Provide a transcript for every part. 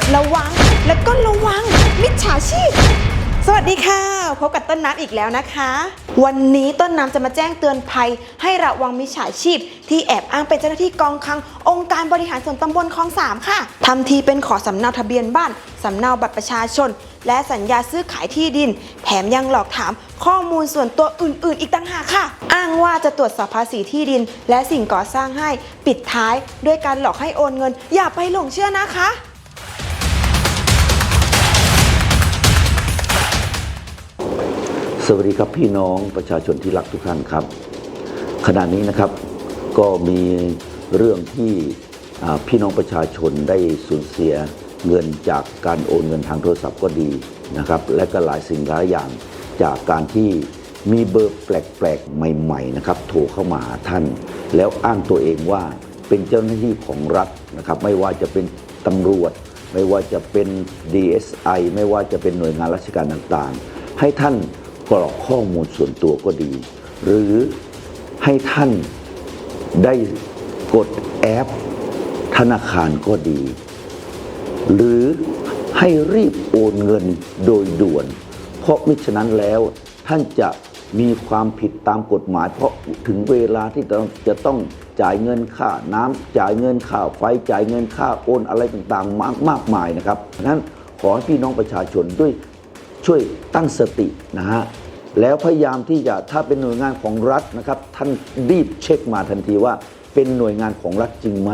ดระวัง แล้วก็ระวัง มิจฉาชีพ สวัสดีค่ะ พบกับต้นน้ำอีกแล้วนะคะ วันนี้ต้นน้ำจะมาแจ้งเตือนภัย ให้ระวังมิจฉาชีพ ที่แอบอ้างเป็นเจ้าหน้าที่กองคลัง องค์การบริหารส่วนตำบลคลองสามค่ะทำทีเป็นขอสำเนาทะเบียนบ้านสำเนาบัตรประชาชน และสัญญาซื้อขายที่ดิน แถมยังหลอกถามข้อมูลส่วนตัวอื่น ๆ อีกต่างหากค่ะ อ้างว่าจะตรวจสอบภาษีที่ดิน และสิ่งก่อสร้างให้ปิดท้ายด้วยการหลอกให้โอนเงิน อย่าไปหลงเชื่อนะคะ สวัสดีครับพี่น้องประชาชนที่รักทุกท่านครับ ขณะนี้นะครับก็มีเรื่องที่พี่น้องประชาชนได้สูญเสียเงินจากการโอนเงินทางโทรศัพท์ก็ดีนะครับ และก็หลายสิ่งหลายอย่างจากการที่มีเบอร์แปลกๆ ใหม่ๆนะครับโทรเข้ามาหาท่าน แล้วอ้างตัวเองว่าเป็นเจ้าหน้าที่ของรัฐนะครับ ไม่ว่าจะเป็นตำรวจ ไม่ว่าจะเป็น DSI ไม่ว่าจะเป็นหน่วยงานราชการต่างๆ ให้ท่าน กรอกข้อมูลส่วนตัวก็ดี หรือให้ท่านได้กดแอป ธนาคารก็ดี หรือให้รีบโอนเงินโดยด่วน เพราะมิฉะนั้นแล้วท่านจะมีความผิดตามกฎหมาย เพราะถึงเวลาที่จะต้องจ่ายเงินค่าน้ำจ่ายเงินค่าไฟจ่ายเงินค่าโอนอะไรต่างๆ มากมากมายนะครับนั้นขอให้พี่น้องประชาชนด้วย ช่วยตั้งสตินะฮะแล้วพยายามที่จะถ้าเป็นหน่วยงานของรัฐนะครับ ท่านรีบเช็คมาทันทีว่า เป็นหน่วยงานของรัฐจริงไหม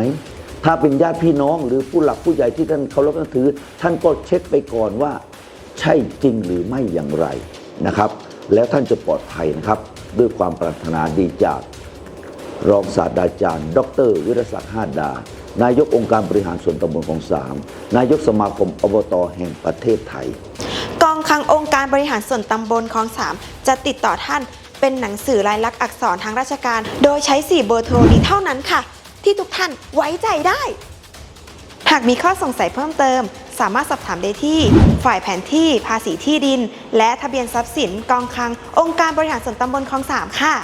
ถ้าเป็นญาติพี่น้องหรือผู้หลักผู้ใหญ่ที่ท่านเคารพนับถือ ท่านก็เช็คไปก่อนว่าใช่จริงหรือไม่อย่างไรนะครับ แล้วท่านจะปลอดภัยนะครับ ด้วยความปรารถนาดีจากรองศาสตราจารย์ ดร วิรศักดิ์หาดา นายกองค์การบริหารส่วนตำบลของสามนายกสมาคมอบตแห่งประเทศไทย กองคลังองค์การบริหารส่วนตำบลคลองสามจะติดต่อท่านเป็นหนังสือลายลักษณ์อักษรทางราชการ โดยใช้ 4 เบอร์โทรนี้เท่านั้นค่ะ ที่ทุกท่านไว้ใจได้ หากมีข้อสงสัยเพิ่มเติม สามารถสอบถามได้ที่ ฝ่ายแผนที่ภาษีที่ดิน และทะเบียนทรัพย์สิน กองคลัง องค์การบริหารส่วนตำบลคลองสามค่ะ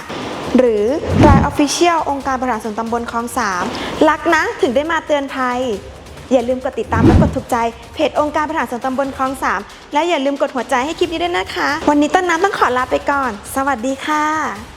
หรือ Line Official องค์การบริหารส่วนตำบลคลองสามรักนะถึงได้มาเตือนภัย อย่าลืมกดติดตามและกดถูกใจเพจองค์การบริหารส่วนตำบลคลองสามและอย่าลืมกดหัวใจให้คลิปนี้ด้วยนะคะ วันนี้ต้นน้ำต้องขอลาไปก่อน สวัสดีค่ะ